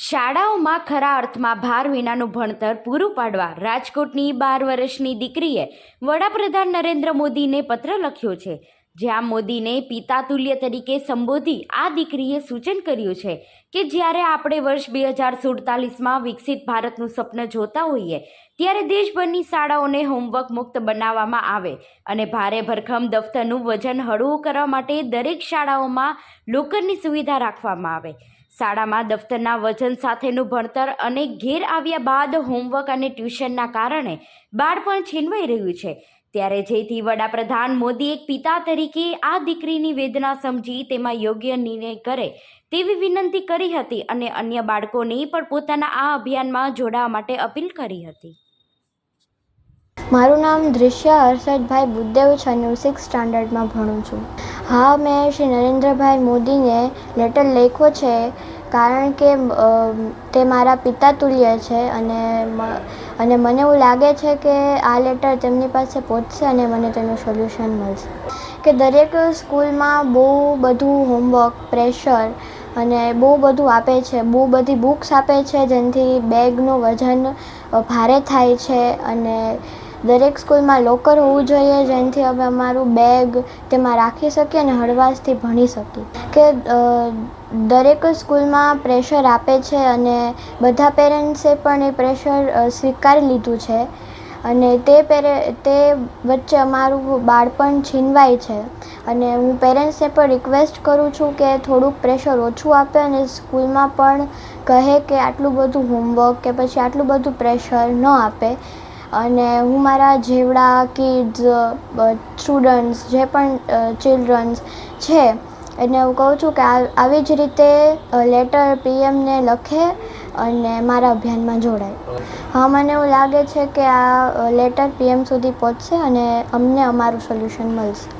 શાળાઓમાં ખરા અર્થમાં ભાર વિનાનું ભણતર પૂરું પાડવા રાજકોટની બાર વર્ષની દીકરીએ વડાપ્રધાન નરેન્દ્ર મોદીને પત્ર લખ્યો છે, જ્યાં મોદીને પિતા તુલ્ય તરીકે સંબોધી આ દીકરીએ સૂચન કર્યું છે કે જ્યારે આપણે વર્ષ બે હજાર સુડતાલીસમાં વિકસિત ભારતનું સ્વપ્ન જોતા હોઈએ, ત્યારે દેશભરની શાળાઓને હોમવર્ક મુક્ત બનાવવામાં આવે અને ભારે ભરખમ દફતરનું વજન હળવું કરવા માટે દરેક શાળાઓમાં લોકરની સુવિધા રાખવામાં આવે. શાળામાં દફતરના વજન સાથેનું ભણતર અને ઘેર આવ્યા બાદ હોમવર્ક અને ટ્યુશનના કારણે બાળપણ છીનવાઈ રહ્યું છે. ત્યારે જેથી વડાપ્રધાન મોદી એક પિતા તરીકે આ દીકરીની વેદના સમજી તેમાં યોગ્ય નિર્ણય કરે તેવી વિનંતી કરી હતી અને અન્ય બાળકોને પણ પોતાના આ અભિયાનમાં જોડાવા માટે અપીલ કરી હતી. મારું નામ દૃશ્ય હર્ષદભાઈ બુદ્દેવ છે અને હું સિક્સ સ્ટાન્ડર્ડમાં ભણું છું. હા, મેં શ્રી નરેન્દ્રભાઈ મોદીને લેટર લખ્યો છે કારણ કે તે મારા પિતા તુલ્ય છે અને અને મને એવું લાગે છે કે આ લેટર તેમની પાસે પહોંચશે અને મને તેનું સોલ્યુશન મળશે. કે દરેક સ્કૂલમાં બહુ બધું હોમવર્ક પ્રેશર અને બહુ બધું આપે છે, બહુ બધી બુક્સ આપે છે જેનાથી બેગનું વજન ભારે થાય છે અને દરેક સ્કૂલમાં લોકર હોવું જોઈએ, જેનાથી અમે અમારું બેગ તેમાં રાખી શકીએ અને હળવાશથી ભણી શકીએ. કે દરેક સ્કૂલમાં પ્રેશર આપે છે અને બધા પેરેન્ટ્સે પણ એ પ્રેશર સ્વીકારી લીધું છે. અને તે પેરે, તે વચ્ચે અમારું બાળપણ છીનવાય છે. અને હું પેરેન્ટ્સને પણ રિક્વેસ્ટ કરું છું કે થોડુંક પ્રેશર ઓછું આપે અને સ્કૂલમાં પણ કહે કે આટલું બધું હોમવર્ક કે પછી આટલું બધું પ્રેશર ન આપે. અને હું મારા જેવડા કિડ્સ સ્ટુડન્ટ્સ જે પણ ચિલ્ડ્રન્સ છે, એને હું કહું છું કે આવી જ રીતે લેટર પીએમને લખે અને મારા અભિયાનમાં જોડાય. હા, મને એવું લાગે છે કે આ લેટર પીએમ સુધી પહોંચશે અને અમને અમારું સોલ્યુશન મળશે.